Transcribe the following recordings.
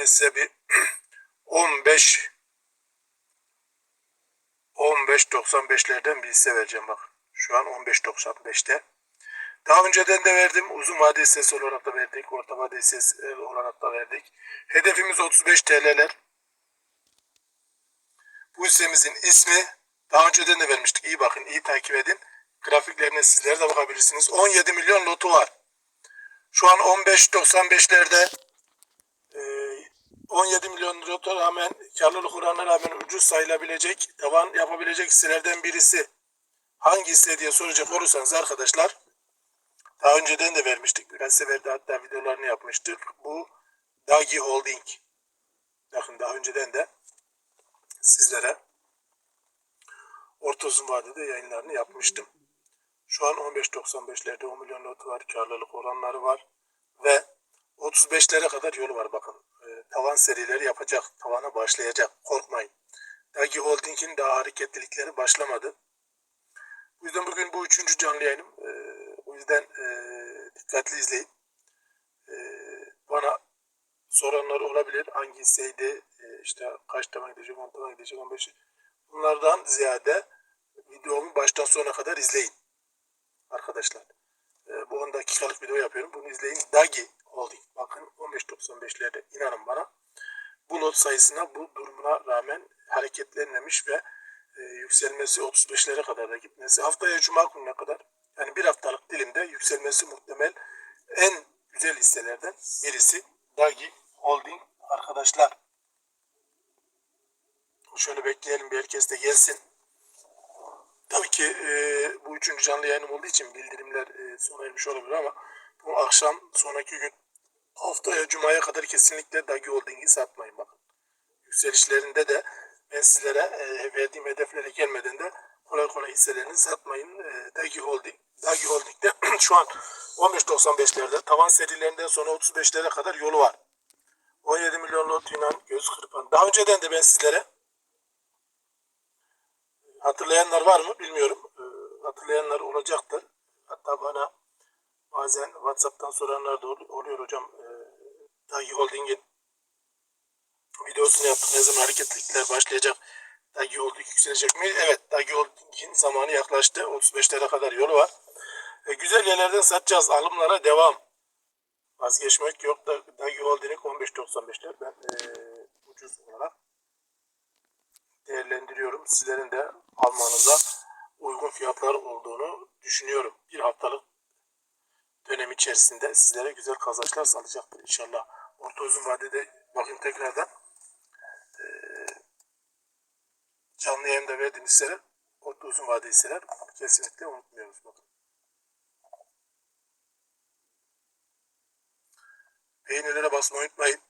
Bir 15 15.95'lerden bir hisse vereceğim bak. Şu an 15.95'te. Daha önceden de verdim. Uzun vade hissesi olarak da verdik. Orta vade hissesi e, olarak da verdik. Hedefimiz 35 TL'ler. Bu hissemizin ismi daha önceden de vermiştik. İyi bakın, iyi takip edin. Grafiklerine sizler de bakabilirsiniz. 17 milyon lotu var. Şu an 15.95'lerde e, 17 milyon lira rağmen karlılık oranına rağmen ucuz sayılabilecek, tavan yapabilecek hisselerden birisi. Hangi hisse diye soracak olursanız arkadaşlar daha önceden de vermiştik. Biraz seferde hatta videolarını yapmıştık. Bu Dagi Holding. Bakın daha önceden de sizlere orta uzun vadede yayınlarını yapmıştım. Şu an 15.95'lerde 10 milyon notu var. Karlılık oranları var. Ve 35'lere kadar yolu var bakın. Tavan serileri yapacak. Tavana başlayacak. Korkmayın. Dagi Holding'in daha hareketlilikleri başlamadı. O yüzden bugün bu üçüncü canlı yayınım. E, o yüzden e, dikkatli izleyin. E, bana soranlar olabilir. Hangi hisseydi? E, işte kaç tane gidecek, 10 tane gidecek, 15. Bunlardan ziyade videomu baştan sona kadar izleyin. Arkadaşlar. E, bu 10 dakikalık video yapıyorum. Bunu izleyin. Dagi Holding. Bakın 15.95'lerde inanın bana. Bu lot sayısına bu durumuna rağmen hareketlenmemiş ve e, yükselmesi 35'lere kadar da gitmesi. Haftaya Cuma gününe kadar yani bir haftalık dilimde yükselmesi muhtemel en güzel hisselerden birisi Dagi Holding arkadaşlar. Şöyle bekleyelim bir herkes de gelsin. Tabii ki e, bu üçüncü canlı yayınım olduğu için bildirimler e, sona ermiş olabilir ama bu akşam sonraki gün haftaya Cuma'ya kadar kesinlikle Dagi Holding'i satmayın bakın. Yükselişlerinde de ben sizlere e, verdiğim hedeflere gelmeden de kolay kolay hisselerini satmayın. E, Dagi Holding, Dagi Holding'de şu an 15.95'lerde tavan serilerinden sonra 35'lere kadar yolu var. 17 milyon lotuyla göz kırpan. Daha önceden de ben sizlere hatırlayanlar var mı bilmiyorum. E, hatırlayanlar olacaktır. Hatta bana bazen WhatsApp'tan soranlar da ol- oluyor hocam. Dagi Holding'in videosunu yaptık. Ne zaman hareketlilikler başlayacak? Dagi Holding yükselecek mi? Evet. Dagi Holding'in zamanı yaklaştı. 35'lere kadar yolu var. E, güzel yerlerden satacağız. Alımlara devam. Vazgeçmek yok. Da, Dagi Holding 15.95'ler. Ben e, ucuz olarak değerlendiriyorum. Sizlerin de almanıza uygun fiyatlar olduğunu düşünüyorum. Bir haftalık dönem içerisinde sizlere güzel kazançlar sağlayacaktır inşallah. Orta uzun vadede bakın tekrardan eee, canlı yayında verdiğim hisseler orta uzun vade hisseler kesinlikle unutmuyoruz bakın. Beğenilere basmayı unutmayın.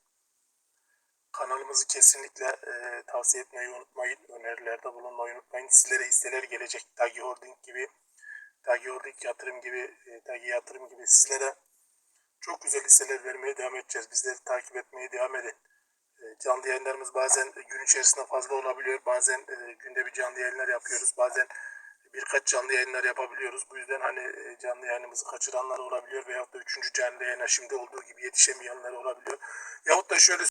Kanalımızı kesinlikle eee, tavsiye etmeyi unutmayın. Önerilerde bulunmayı unutmayın. Sizlere hisseler gelecek. Dagi Holding gibi, Dagi Holding yatırım gibi, e, Dagi yatırım gibi sizlere çok güzel hisseler vermeye devam edeceğiz. Bizleri takip etmeye devam edin. E, Canlı yayınlarımız bazen gün içerisinde fazla olabiliyor. Bazen e, günde bir canlı yayınlar yapıyoruz. Bazen birkaç canlı yayınlar yapabiliyoruz. Bu yüzden hani e, canlı yayınımızı kaçıranlar olabiliyor. Veyahut da üçüncü canlı yayına şimdi olduğu gibi yetişemeyenler olabiliyor. Yahut da şöyle